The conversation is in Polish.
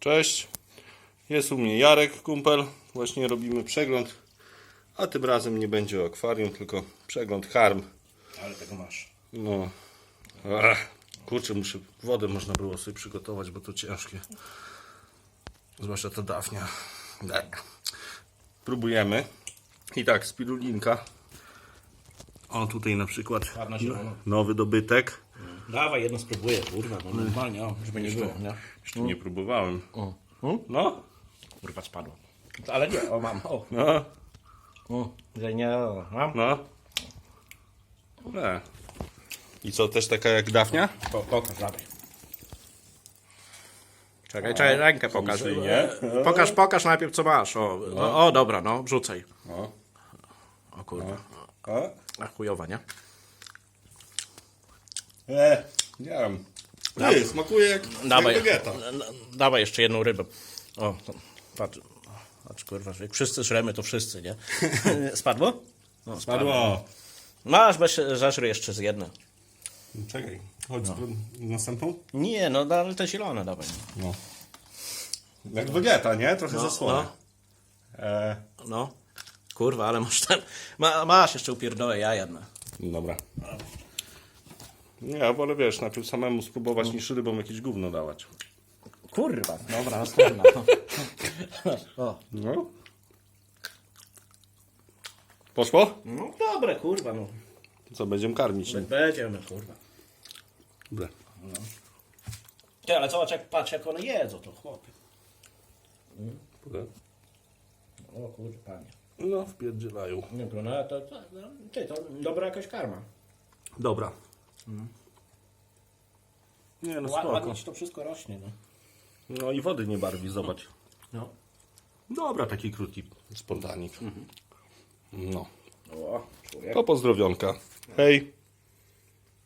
Cześć. Jest u mnie Jarek, kumpel. Właśnie robimy przegląd. A tym razem nie będzie o akwarium, tylko przegląd harm. Ale tego masz. No. Ach, kurczę, muszę. Wodę można było sobie przygotować, bo to ciężkie. Zwłaszcza to dawnia. Tak. Próbujemy. I tak, spirulinka. O, tutaj na przykład zielona. nowy dobytek. Dawaj, jedno spróbuję, kurwa, no normalnie, o, żeby nie było, nie? Jeszcze nie próbowałem. No, Kurwa, spadło. Ale nie, o, mam, o. no, o że nie, o, mam. no. I co, też taka jak dawnia? Po, pokaż, dawaj. Czekaj, czekaj, rękę pokaż. nie? Pokaż, pokaż najpierw, co masz, o. O, o dobra, no, wrzucaj. O. O kurwa, O. a chujowa, nie? E, nie wiem. Ty, smakuje jak, Dawaj, jak n- n- dawaj jeszcze jedną rybę. O, to, patrz, patrz, kurwa, jak wszyscy żremy, to wszyscy, nie? Spadło? No, Padło. Masz, weź, zażry jeszcze z jednej. Czekaj, chodź z następną. Nie, no, ale te zielone dawaj. No. Jak wegeta, nie? Trochę No, zasłona. no. E, No, kurwa, ale masz ten, ma, masz jeszcze upierdolę ja jedne. dobra. Nie, ja wolę, wiesz, najpierw samemu spróbować niż rybom jakieś gówno dawać. Kurwa, dobra, następna. o. No. Poszło? No dobre, kurwa, no. Co, będziemy karmić? Będziemy, kurwa. Dobra. Ty, ale zobacz, jak, patrz, jak one jedzą, to chłopie. O kurwa, panie. No, wpierdzielają. Nie, to, no, to, to, no, ty, to dobra jakaś karma. Dobra. Nie, no Ład, spoko. ładnie ci to wszystko rośnie, no. No i wody nie barwi, zobacz. No. Dobra, taki krótki spontanik. No. O, człowiek. To pozdrowionka. Hej.